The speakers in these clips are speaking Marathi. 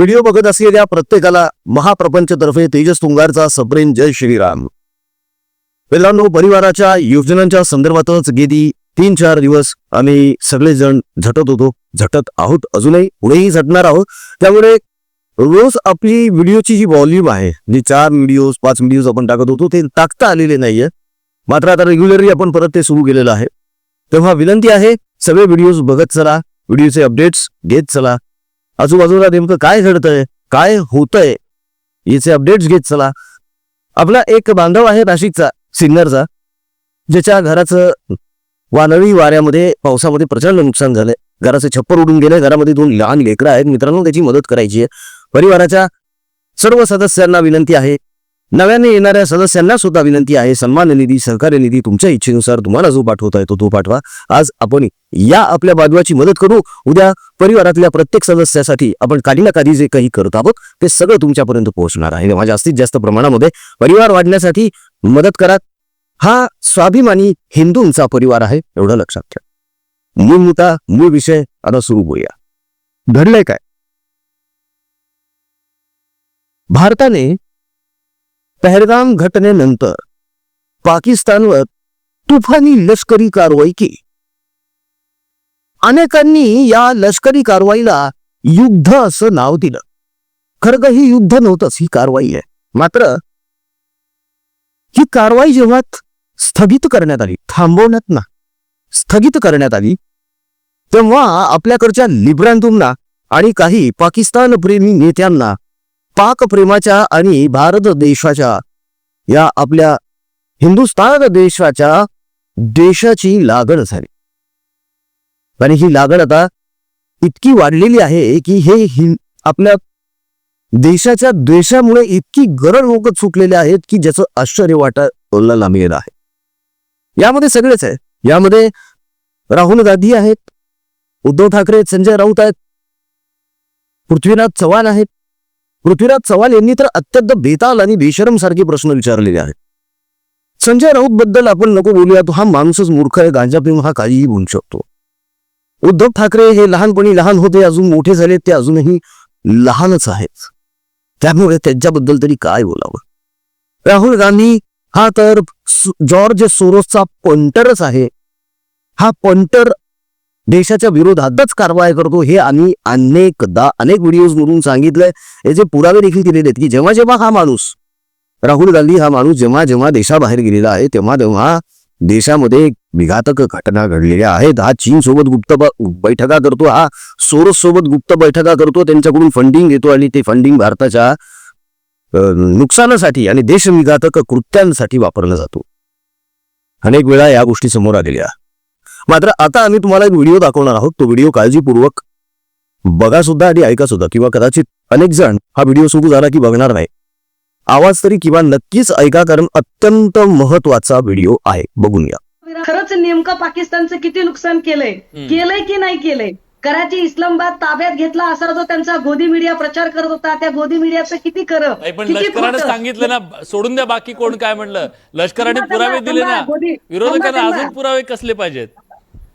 व्हिडिओ बघत असलेल्या प्रत्येकाला महाप्रपंचतर्फे तेजस तुंगारचा सप्रेम जय श्रीराम. मित्रांनो परिवाराच्या योजनांच्या संदर्भातच गेली तीन चार दिवस आम्ही सगळेजण झटत होतो. झटत आहोत अजूनही पुढेही झटणार आहोत. त्यामुळे रोज आपली व्हिडिओची जी व्हॉल्यूम आहे जी चार व्हिडिओज पाच व्हिडिओज आपण टाकत होतो ते टाकता आलेले नाहीये. मात्र आता रेग्युलरली आपण परत ते सुरू केलेलं आहे. तेव्हा विनंती आहे सगळे व्हिडिओज बघत चला व्हिडिओचे अपडेट्स घेत चला. आजूबाजूला नेमकं काय घडतंय काय होतंय याचे अपडेट्स घेत चला. आपला एक बांधव आहे नाशिकचा सिन्नरचा ज्याच्या घराचं वानळी वाऱ्यामध्ये पावसामध्ये प्रचंड नुकसान झालंय. घराचे छप्पर उडून गेले घरामध्ये दोन लहान लेकरं आहेत मित्रांनो त्याची मदत करायची आहे. परिवाराच्या सर्व सदस्यांना विनंती आहे नव्याने येणाऱ्या सदस्यांना सुद्धा विनंती आहे. सन्मान निधी सहकार्य निधी तुमच्या इच्छेनुसार तुम्हाला जो पाठवता येतो तो पाठवा. आज आपण या आपल्या बांधवाची मदत करू. उद्या परिवारातल्या प्रत्येक सदस्यासाठी आपण काही ना काही जे काही करत आहोत ते सगळं तुमच्यापर्यंत पोहोचणार आहे. तेव्हा जास्तीत जास्त प्रमाणामध्ये परिवार वाढण्यासाठी मदत करा. हा स्वाभिमानी हिंदूंचा परिवार आहे एवढं लक्षात ठेवा. मूळ मुद्दा मूळ विषय आता सुरू होऊया घडलंय काय? भारताने पहलगाम घटनेनंतर पाकिस्तानवर तुफानी लष्करी कारवाई केली अनेकांनी या लष्करी कारवाईला युद्ध असं नाव दिलं. खरं ही युद्ध नव्हतंच ही कारवाई आहे. मात्र ही कारवाई जेव्हा स्थगित करण्यात आली थांबवण्यात ना स्थगित करण्यात आली तेव्हा आपल्याकडच्या लिब्रांतूंना आणि काही पाकिस्तान प्रेमी नेत्यांना पाक प्रेमाच्या आणि भारत देशाच्या या आपल्या हिंदुस्थान देशाच्या देशाची लागण झाली. आणि ही लागण आता इतकी वाढलेली आहे की हे आपल्या देशाच्या द्वेषामुळे इतकी गरज लोक चुकलेले आहेत की ज्याचं आश्चर्य वाटायला लागलेलं आहे. यामध्ये सगळेच आहे यामध्ये राहुल गांधी आहेत उद्धव ठाकरे संजय राऊत आहेत पृथ्वीनाथ चव्हाण आहेत पृथ्वीराज चव्हाण यांनी तर अत्यंत बेताल आणि बेशरम सारखे प्रश्न विचारलेले आहेत. संजय राऊत बद्दल आपण नको बोलूया तो हा माणूसच मूर्ख आहे गांजा पिऊन हा काहीही बोलू शकतो. उद्धव ठाकरे हे लहानपणी लहान होते अजून मोठे झाले ते अजूनही लहानच आहेत. त्यामुळे त्यांच्याबद्दल तरी काय बोलावं? राहुल गांधी हा तर जॉर्ज सोरोसचा पंटरच आहे. हा पंटर देशाच्या विरोधातच कारवाई करतो हे आम्ही अनेकदा अनेक व्हिडिओज मधून सांगितलंय. हे जे पुरावे देखील दिलेले आहेत की जेव्हा जेव्हा हा माणूस राहुल गांधी हा माणूस जेव्हा जेव्हा देशाबाहेर गेलेला आहे तेव्हा तेव्हा देशामध्ये विघातक घटना घडलेल्या आहेत हा चीन सोबत गुप्त बैठका करतो हा सोरस सोबत गुप्त बैठका करतो त्यांच्याकडून फंडिंग घेतो आणि ते फंडिंग भारताच्या नुकसानासाठी आणि देशविघातक कृत्यांसाठी वापरला जातो. अनेक वेळा या गोष्टी समोर आलेल्या. मात्र आता आम्ही तुम्हाला एक व्हिडिओ दाखवणार आहोत. तो व्हिडिओ काळजीपूर्वक बघा सुद्धा आणि ऐका सुद्धा किंवा कदाचित अनेक जण हा व्हिडिओ सुरू झाला की बघणार नाही. आवाज तरी किंवा नक्कीच ऐका कारण अत्यंत महत्त्वाचा व्हिडिओ आहे. बघून घ्या खरंच नेमकं पाकिस्तानचं किती नुकसान केलंय? केलंय की नाही केलंय? कराची इस्लामाबाद ताब्यात घेतला असा जो त्यांचा गोदी मीडिया प्रचार करत होता त्या गोदी मीडियाचं किती खरं? लष्करानं? सांगितलं ना सोडून द्या बाकी कोण काय म्हणलं. लष्कराने पुरावे दिले ना. विरोधकांना अजून. पुरावे कसले पाहिजेत?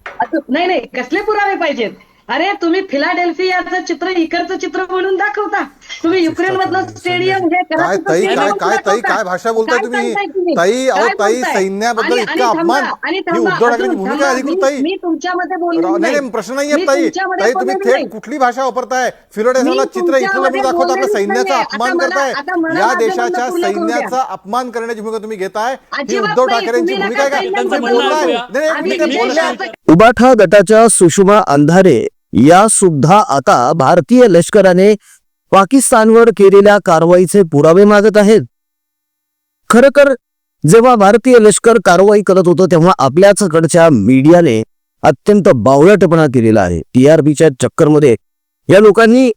नाही नाही कसले पुरावे पाहिजेत? अरे तुम्ही फिलाडेल्फियाचं चित्र इकडचं चित्र म्हणून दाखवता तुम्ही युक्रेन मधलं स्टेडियम हे काय ताई काय काय ताई. काय भाषा बोलताय तुम्ही? ताई अहो ताई? सैन्याबद्दल इतका अपमान ही उद्धव ठाकरेंची भूमिका. अधिकृत ताई मी तुमच्यामध्ये बोलली नाही प्रश्न नाहीये ताई ताई तुम्ही थेट. कुठली भाषा वापरताय फिलोडेसाला चित्र तुमच्यामध्ये म्हणून दाखवता आपल्या सैन्याचा. अपमान करताय या देशाच्या. सैन्याचा अपमान करण्याची भूमिका तुम्ही घेताय ही उद्धव. ठाकरेंची तुम्ही भूमिका काय बोलताय उबाठा गटाच्या सुषमा अंधारे या सुद्धा आता भारतीय लष्कराने पाकिस्तानवर केलेल्या कारवाईचे पुरावे मागत आहेत. खर तर जेव्हा भारतीय लष्कर कारवाई करत होतं तेव्हा आपल्याच कडच्या मीडियाने अत्यंत बावळटपणा केलेला आहे. टीआरपीच्या चक्करमध्ये या लोकांनी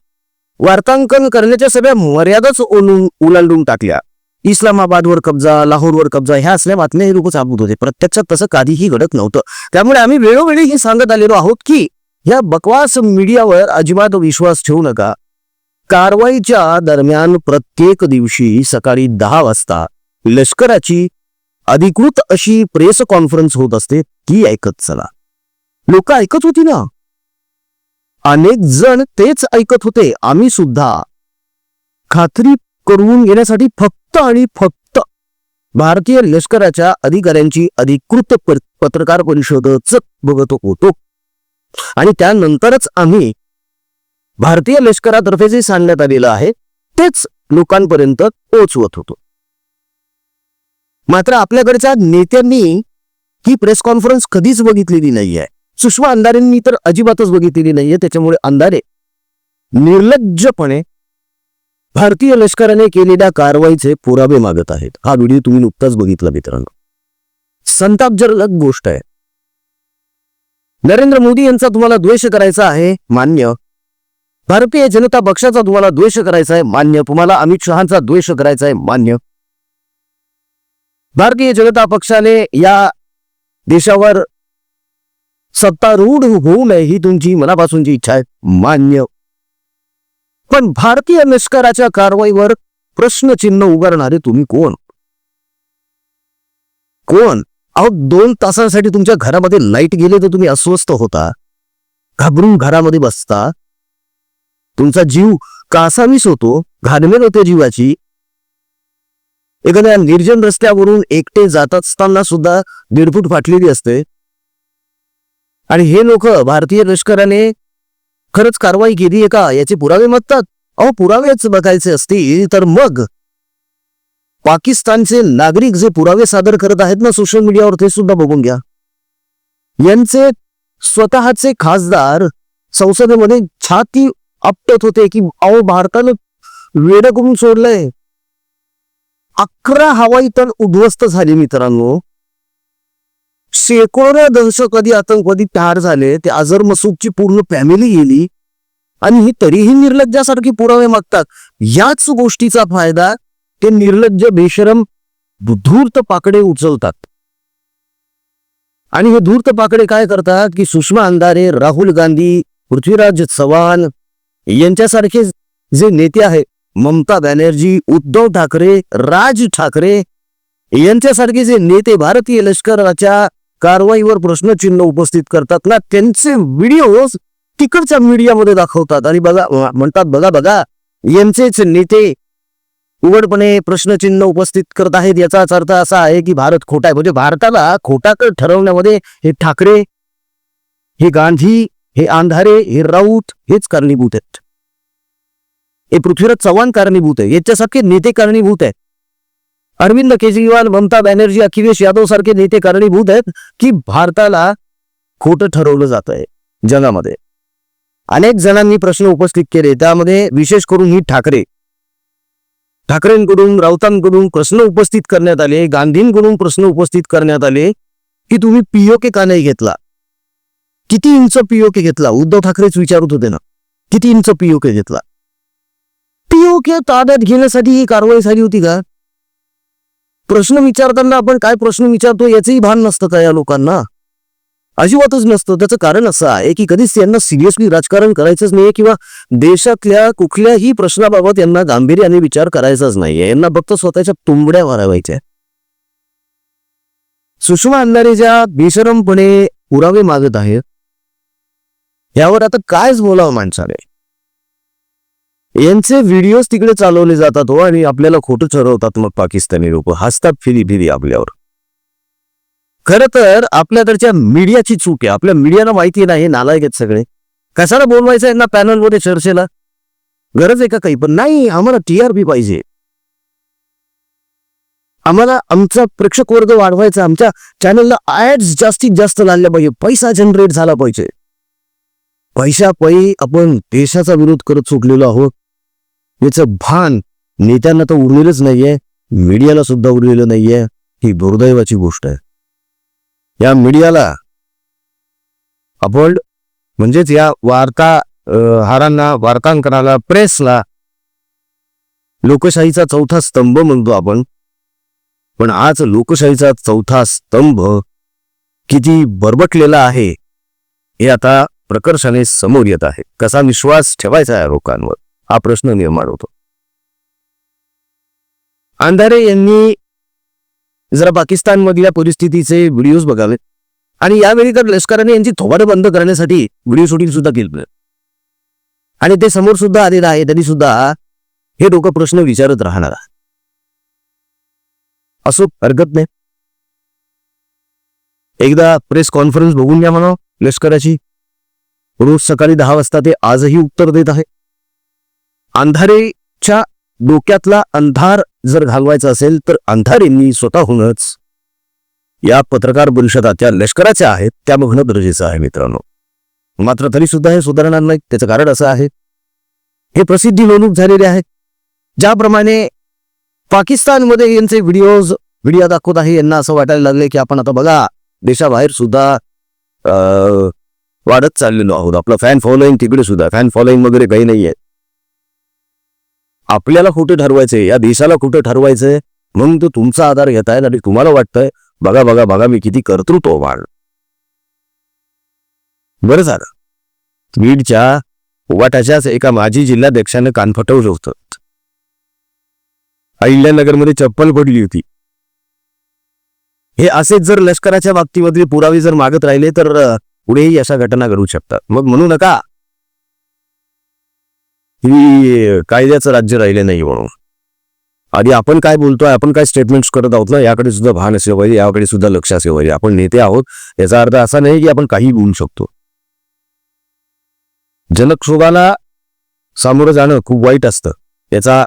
वार्तांकन करण्याच्या सगळ्या मर्यादाच ओलून उलांडून टाकल्या. इस्लामाबादवर कब्जा लाहोरवर कब्जा ह्या असल्या बातम्या हे लोक चालवत होते. प्रत्यक्षात तसं काहीही घडत नव्हतं. त्यामुळे आम्ही वेळोवेळी हे सांगत आलेलो आहोत की या बकवास मीडियावर अजिबात विश्वास ठेवू नका. कारवाईच्या दरम्यान प्रत्येक दिवशी सकाळी दहा वाजता लष्कराची अधिकृत अशी प्रेस कॉन्फरन्स होत असते ती ऐकत चला. लोक ऐकत होती ना? अनेक जण तेच ऐकत होते आम्ही सुद्धा. खात्री करून घेण्यासाठी फक्त आणि फक्त भारतीय लष्कराच्या अधिकाऱ्यांची अधिकृत पत्रकार परिषदच बघत होतो. आणि त्यानंतरच आम्ही भारतीय लष्करातर्फे जे सांगण्यात आलेलं आहे तेच लोकांपर्यंत पोहोचवत होतो. मात्र आपल्याकडच्या नेत्यांनी ही प्रेस कॉन्फरन्स कधीच बघितलेली नाहीये. सुषमा अंधारेंनी तर अजिबातच बघितलेली नाहीये. त्याच्यामुळे अंधारे निर्लज्जपणे भारतीय लष्कराने केलेल्या कारवाईचे पुरावे मागत आहेत. हा व्हिडिओ तुम्ही नुकताच बघितला मित्रांनो. संतापजनक गोष्ट आहे. नरेंद्र मोदी यांचा तुम्हाला द्वेष करायचा आहे मान्य. भारतीय जनता पक्षाचा तुम्हाला द्वेष करायचा आहे मान्य. तुम्हाला अमित शहाचा द्वेष करायचा आहे मान्य. भारतीय जनता पक्षाने या देशावर सत्तारूढ होऊ नये ही तुमची मनापासूनची इच्छा आहे मान्य. पण भारतीय लष्कराच्या कारवाईवर प्रश्नचिन्ह उभारणारे तुम्ही कोण? कोण? अहो दोन तासांसाठी तुमच्या घरामध्ये लाइट गेले तर तुम्ही अस्वस्थ होता. घाबरून घरामध्ये बसता. तुमचा जीव कासावीस होतो. घाणमेल होते जीवाची. एखाद्या निर्जन रस्त्यावरून एकटे जात असताना सुद्धा दीड फूट फाटलेली असते. आणि हे लोक भारतीय लष्कराने खरंच कारवाई केली आहे का? याचे पुरावे मागतात? अहो पुरावेच बघायचे असतील तर मग. पाकिस्तानचे नागरिक जे पुरावे सादर करत आहेत ना सोशल मीडियावर ते सुद्धा बघून घ्या. यांचे स्वतःचे खासदार संसदेमध्ये छाती आपटत होते की अहो भारतानं वेड करून सोडलंय. अकरा हवाई तण उद्ध्वस्त झाले मित्रांनो. शेकडो दहशतवादी आतंकवादी ठार झाले. ते अझर मसूदची पूर्ण फॅमिली गेली. आणि ही तरीही निर्लज्जासारखी पुरावे मागतात. याच गोष्टीचा फायदा ते निर्लज्ज बेशरम धूर्त पाकडे उचलतात. आणि हे धूर्त पाकडे काय करतात की सुषमा अंधारे राहुल गांधी पृथ्वीराज चव्हाण यांच्यासारखे जे नेते आहेत ममता बॅनर्जी उद्धव ठाकरे राज ठाकरे यांच्यासारखे जे नेते भारतीय लष्कराच्या कारवाईवर प्रश्नचिन्ह उपस्थित करतात ना त्यांचे व्हिडिओज तिकडच्या मीडियामध्ये दाखवतात. आणि बघा म्हणतात बघा बघा यांचेच नेते उघडपणे प्रश्नचिन्ह उपस्थित करत आहेत. याचाच अर्थ असा आहे की भारत खोटा आहे. म्हणजे भारताला खोटाकड ठरवण्यामध्ये हे ठाकरे हे गांधी हे अंधारे हे राऊत हेच कारणीभूत आहेत. हे पृथ्वीराज चव्हाण कारणीभूत आहे याच्यासारखे नेते कारणीभूत आहेत. अरविंद केजरीवाल ममता बॅनर्जी अखिलेश यादव सारखे नेते कारणीभूत आहेत की भारताला खोटं ठरवलं जात आहे जगामध्ये. अनेक जणांनी प्रश्न उपस्थित केले. त्यामध्ये विशेष करून ही ठाकरे. ठाकरेंकडून राऊतांकडून प्रश्न उपस्थित करण्यात आले गांधींकडून प्रश्न उपस्थित करण्यात आले की तुम्ही पीओके का नाही घेतला? किती इंच पीओके घेतला? उद्धव ठाकरेच विचारत होते ना. किती इंच पीओके घेतला? पीओके ताब्यात घेण्यासाठी ही कारवाई झाली होती का? प्रश्न विचारताना आपण काय प्रश्न विचारतो याचंही भान नसतं का या लोकांना? अजिबातच नसतं. त्याचं कारण असं आहे की कधीच यांना सिरियसली राजकारण करायचंच नाहीये किंवा देशातल्या कुठल्याही प्रश्नाबाबत यांना गांभीर्याने विचार करायचाच नाहीये. यांना फक्त स्वतःच्या तुंबड्या वारावायच्या सुषमा अंधारे ज्या बेशरमपणे पुरावे मागत आहेत यावर आता कायच बोलावं माणसाने? यांचे व्हिडिओज तिकडे चालवले जातात हो आणि आपल्याला खोटं ठरवतात मग पाकिस्तानी लोक. हसतात फिरी फिरी आपल्यावर. खर तर आपल्याकडच्या मीडियाची चूक आहे. आपल्या मीडियाला माहिती नाही हे नालायक आहेत सगळे. कशाला बोलवायचं यांना पॅनलमध्ये चर्चेला? गरज आहे का काही? पण नाही आम्हाला टीआरपी पाहिजे. आम्हाला आमचा प्रेक्षक वर्ग वाढवायचा आमच्या चॅनलला ऍड्स जास्तीत जास्त लागल्या पाहिजे. पैसा जनरेट झाला पाहिजे. पैशा पै आपण देशाचा विरोध करत सुटलेलो आहोत. याचं भान नेत्यांना तर उरलेलंच नाहीये. मीडियाला सुद्धा उरलेलं नाहीये. ही दुर्दैवाची गोष्ट आहे. या मीडियाला आपण म्हणजेच या वार्ता हारांना वार्तांकनाला प्रेसला लोकशाहीचा चौथा स्तंभ म्हणतो आपण. पण आज लोकशाहीचा चौथा स्तंभ किती बरबटलेला आहे हे आता प्रकर्षाने समोर येत आहे. कसा विश्वास ठेवायचा या लोकांवर? हा प्रश्न निर्माण होतो. अंधारे यांनी जरा पाकिस्तान मधल्या परिस्थितीचे व्हिडिओज बघावे. आणि यावेळी तर लष्कराने यांची थोबाडं बंद करण्यासाठी व्हिडिओ शूटिंग सुद्धा केलं. आणि ते समोर सुद्धा आलेलं आहे त्यांनी सुद्धा हे लोक प्रश्न विचारत राहणार असो हरकत नाही. एकदा प्रेस कॉन्फरन्स बघून घ्या म्हणा लष्कराची. रोज सकाळी दहा वाजता ते आजही उत्तर देत आहे. अंधारेच्या डोक्यातला अंधार जर घालवायचा असेल तर अंधारेंनी स्वतःहूनच या पत्रकार परिषदा त्या लष्कराच्या आहेत त्या बघणं गरजेचं आहे मित्रांनो. मात्र तरी सुद्धा हे सुधारणार नाही त्याचं कारण असं आहे. हे प्रसिद्धी लोलूप झालेले आहे. ज्याप्रमाणे पाकिस्तानमध्ये यांचे व्हिडिओज व्हिडिओ दाखवत आहे यांना असं वाटायला लागले की आपण आता बघा देशाबाहेर सुद्धा वाढत चाललेलो आहोत. आपलं फॅन फॉलोईंग तिकडे सुद्धा फॅन फॉलोईंग वगैरे काही नाही आहे आपल्याला कुठे ठरवायचंय? या देशाला कुठे ठरवायचंय? म्हणून तो तुमचा आधार घेताय आणि तुम्हाला वाटतंय बघा बघा बघा मी किती कर्तृत्ववान बरं झालं. बीडच्या उवाटाच्याच एका माजी जिल्हाध्यक्षानं कान फटवलं होतं. अहिल्यानगरमध्ये चप्पल पडली होती. हे असेच जर लष्कराच्या बाबतीमधले पुरावे जर मागत राहिले तर पुढेही अशा घटना घडू शकतात. मग म्हणू नका. ही कायद्याचं राज्य राहिले नाही म्हणून. आणि आपण काय बोलतोय आपण काय स्टेटमेंट्स करत आहोत ना याकडे सुद्धा भान असले पाहिजे याकडे सुद्धा लक्ष असले पाहिजे. आपण नेते आहोत याचा अर्थ असा नाही की आपण काही बोलू शकतो. जनक्षोभाला सामोरं जाणं खूप वाईट असतं. याचा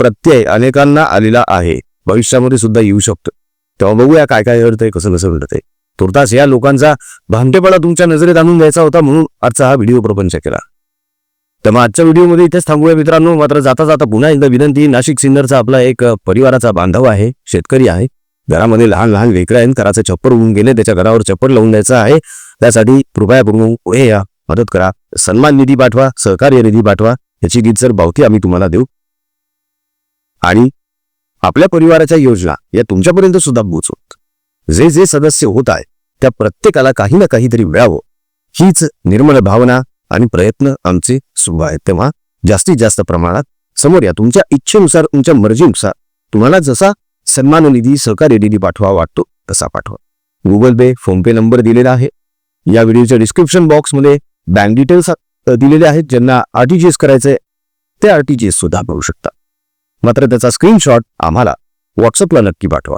प्रत्यय अनेकांना आलेला आहे. भविष्यामध्ये सुद्धा येऊ शकतं. तेव्हा बघूया काय काय घडतंय कसं कसं घडतंय. तुर्तास या लोकांचा भामटेपणा तुमच्या नजरेत आणून द्यायचा होता म्हणून आजचा हा व्हिडिओ प्रपंच केला. तर मग आजच्या व्हिडिओमध्ये इथेच थांबूया मित्रांनो. मात्र जाता जाता पुन्हा एकदा विनंती नाशिक सिन्नरचा आपला एक परिवाराचा बांधव आहे शेतकरी आहे. घरामध्ये लहान लहान लेकरं आहेत घराचं छप्पर होऊन गेले त्याच्या घरावर छप्पर लावून द्यायचं आहे. त्यासाठी कृपया करून पुढे या. मदत करा. सन्मान निधी पाठवा सहकार्य निधी पाठवा. याची गीत सर बावती आम्ही तुम्हाला देऊ. आणि आपल्या परिवाराच्या योजना या तुमच्यापर्यंत सुद्धा पोहोचवत. जे जे सदस्य होत आहे त्या प्रत्येकाला काही ना काहीतरी मिळावं. हीच निर्मळ भावना आणि प्रयत्न आमचे सुरू आहेत. तेव्हा जास्तीत जास्त प्रमाणात समोर या. तुमच्या इच्छेनुसार तुमच्या मर्जीनुसार तुम्हाला जसा सन्मान निधी सहकार्य निधी पाठवा वाटतो तसा पाठवा. गुगल पे फोनपे नंबर दिलेला आहे. या व्हिडिओच्या डिस्क्रिप्शन बॉक्समध्ये बँक डिटेल्स दिलेले आहेत. ज्यांना आरटीजीएस करायचंय ते आरटीजीएस सुद्धा करू शकता. मात्र त्याचा स्क्रीनशॉट आम्हाला व्हॉट्सअपला नक्की पाठवा.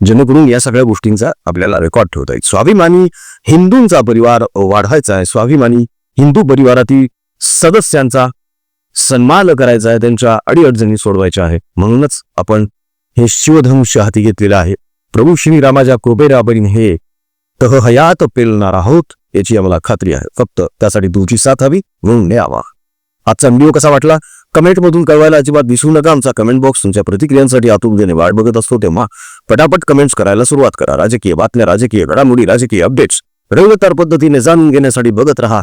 जेणेकरून या सगळ्या गोष्टींचा आपल्याला रेकॉर्ड ठेवता येईल. स्वाभिमानी हिंदूंचा परिवार वाढवायचा आहे. स्वाभिमानी हिंदू परिवारातील सदस्यांचा सन्मान करायचा आहे त्यांच्या अडीअडचणी सोडवायच्या आहे म्हणूनच आपण हे शिवधनुष्य हाती घेतलेलं आहे. प्रभू श्रीरामाच्या कृपेने आपण हे तह हयात पेलणार आहोत याची आम्हाला खात्री आहे. फक्त त्यासाठी तुमची साथ हवी म्हणून न्यावा. आजचा व्हिडिओ कसा वाटला? कमेंटमधून कळवायला अजिबात दिसू नका. आमचा कमेंट बॉक्स तुमच्या प्रतिक्रियांसाठी आतुरतेने वाट बघत असतो तेव्हा पटापट कमेंट्स करायला सुरुवात करा. राजकीय बातम्या राजकीय घडामोडी राजकीय अपडेट्स रविवतार पद्धतीने जाणून घेण्यासाठी बघत रहा.